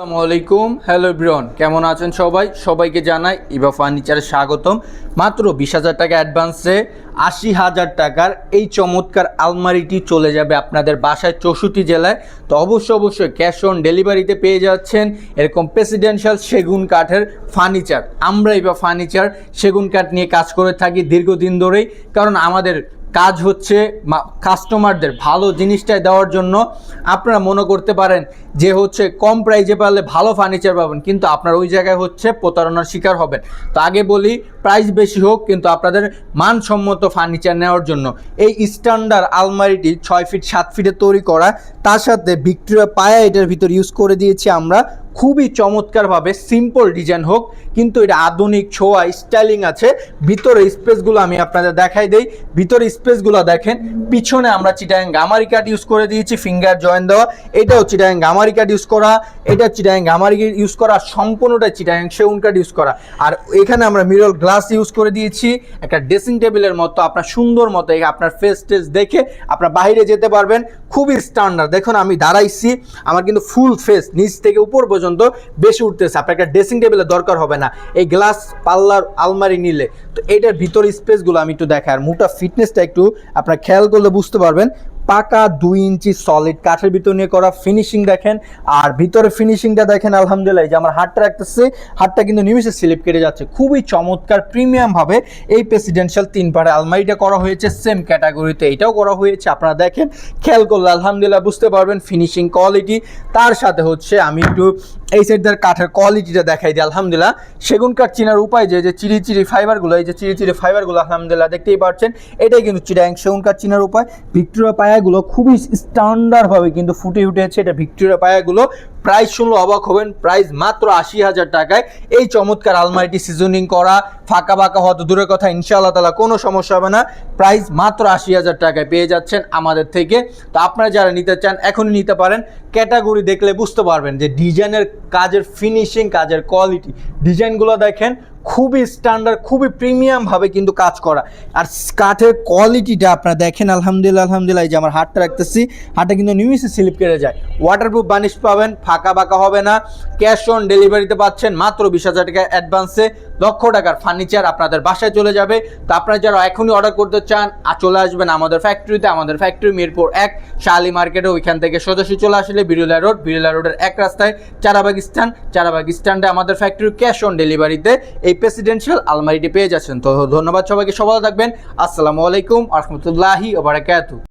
আসসালামু আলাইকুম। হ্যালো ব্রন কেমন আছেন সবাই? সবাইকে জানাই ইবা ফার্নিচারে স্বাগতম। মাত্র বিশ হাজার টাকা অ্যাডভান্সে আশি হাজার টাকার এই চমৎকার আলমারিটি চলে যাবে আপনাদের বাসায় চৌষট্টি জেলায়। তো অবশ্যই অবশ্যই ক্যাশ অন ডেলিভারিতে পেয়ে যাচ্ছেন এরকম প্রেসিডেন্সিয়াল সেগুন কাঠের ফার্নিচার আমরা ইবা ফার্নিচার সেগুন কাঠ নিয়ে কাজ করে থাকি দীর্ঘদিন ধরেই। কারণ আমাদের কাজ হচ্ছে কাস্টমারদের ভালো জিনিসটাই দেওয়ার জন্য আপনারা মনে করতে পারেন যে হচ্ছে কম প্রাইজে পারলে ভালো ফার্নিচার পাবেন, কিন্তু আপনার ওই জায়গায় হচ্ছে প্রতারণার শিকার হবেন। তো আগে বলি প্রাইস বেশি হোক, কিন্তু আপনাদের মানসম্মত ফার্নিচার নেওয়ার জন্য। এই স্ট্যান্ডার্ড আলমারিটি ছয় ফিট সাত ফিটে তৈরি করা, তার সাথে ভিক্টোরিয়া পায়া এটার ভিতর ইউজ করে দিয়েছি আমরা। খুবই চমৎকারভাবে সিম্পল ডিজাইন হোক, কিন্তু এটা আধুনিক ছোঁয়া স্টাইলিং আছে। ভিতরে স্পেসগুলো আমি আপনাদের দেখাই দেই। ভিতরে স্পেসগুলো দেখেন, পিছনে আমরা চিটাং গামারি কাঠ ইউজ করে দিয়েছি ফিঙ্গার জয়েন দেওয়া। এটাও চিটাং গামারি কাঠ ইউজ করা, এটা চিটাং গামারি ইউজ করা সম্পূর্ণটা চিটাং সেউন কাঠ ইউজ করা। আর এখানে আমরা মিরর গ্লাস ইউজ করে দিয়েছি। একটা ড্রেসিং টেবিলের মতো, আপনার সুন্দর মতো আপনার ফেস টেস দেখে আপনার বাইরে যেতে পারবেন। খুবই স্ট্যান্ডার্ড দেখুন, আমি দাঁড়াইছি, আমার কিন্তু ফুল ফেস নিচ থেকে উপর পর্যন্ত বেশি উঠতেছে। আপনার একটা ড্রেসিং টেবিলের দরকার হবে না। এই গ্লাস পাল্লার আলমারি নিলে। তো এটার ভিতর স্পেসগুলো আমি একটু দেখাই। আর মোটা ফিটনেসটা একটু আপনার খেয়াল করলে বুঝতে পারবেন। পাকা দুই ইঞ্চি সলিড কাঠের ভিতর নিয়ে করা ফিনিশিং দেখেন। আর ভিতরে ফিনিশিংটা দেখেন, আলহামদুলিল্লাহ যে আমার হাতটা রাখতেছে, হাতটা কিন্তু নিমিশে স্লিপ কেটে যাচ্ছে। খুবই চমৎকার প্রিমিয়াম ভাবে এই প্রেসিডেন্সিয়াল তিন পাড়ে আলমারিটা করা হয়েছে সেম ক্যাটাগরিতে এটাও করা হয়েছে। আপনারা দেখেন, খেয়াল করলে আলহামদুলিল্লাহ বুঝতে পারবেন ফিনিশিং কোয়ালিটি তার সাথে হচ্ছে আমি একটু এই সাইডদের কাঠের কোয়ালিটিটা দেখাই দিই, আলহামদুলিল্লাহ। সেগুন কাঠ চিনার উপায় যে যে চিরি চিরি ফাইবারগুলো এই যে চিড়ি চিরি ফাইবারগুলো আলহামদুলিল্লাহ, দেখতেই পাচ্ছেন, এটাই কিন্তু চিরাং সেগুন কাঠ চিনার উপায়। ভিক্টোরিয়া পায়াগুলো খুবই স্ট্যান্ডার্ডভাবে কিন্তু ফুটে উঠেছে, এটা ভিক্টোরিয়া পায়াগুলো প্রাইস শুনলে অবাক হবেন, প্রাইস মাত্র আশি হাজার টাকায়। এই চমৎকার আলমারিটি সিজনিং করা, ফাঁকা ফাঁকা হয়তো দূরের কথা, ইনশাআল্লাহ তালা কোনো সমস্যা হবে না। প্রাইস মাত্র আশি হাজার টাকায় পেয়ে যাচ্ছেন আমাদের থেকে। তো আপনারা যারা নিতে চান, এখনই নিতে পারেন। ক্যাটাগরি দেখলে বুঝতে পারবেন যে ডিজাইনের কাজের ফিনিশিং, কাজের কোয়ালিটি, ডিজাইনগুলো দেখেন, খুবই স্ট্যান্ডার্ড খুবই প্রিমিয়াম ভাবে কিন্তু কাজ করা। আর কাঠের কোয়ালিটিটা আপনারা দেখেন, আলহামদুলিল্লাহ আলহামদুলিল্লাহ, এই যে আমার হাটটা রাখতেছি। হাতটা কিন্তু নিমিশে স্লিপ কেটে যায়। ওয়াটারপ্রুফ বানিশ পাবেন ফাঁকা বাঁকা হবে না। ক্যাশ অন ডেলিভারিতে পাচ্ছেন মাত্র বিশ হাজার টাকা অ্যাডভান্সে লক্ষ টাকার ফার্নিচার আপনাদের বাসায় চলে যাবে। তো আপনারা যারা এখনই অর্ডার করতে চান আর চলে আসবেন আমাদের ফ্যাক্টরিতে আমাদের ফ্যাক্টরি মিরপুর এক, শালি মার্কেটে ওইখান থেকে সদস্য চলে আসলে বিরুলা রোড বিরুলা রোডের এক রাস্তায় চারাবাগ স্ট্যান্ড চারাবাগ স্ট্যান্ডে আমাদের ফ্যাক্টরি ক্যাশ অন ডেলিভারিতে এই প্রেসিডেন্সিয়াল আলমারিটি পেয়ে যাচ্ছেন। তো ধন্যবাদ সবাইকে। সবাই থাকবেন। আসসালামু আলাইকুম। আহমতুল্লাহি ওবারাকাতু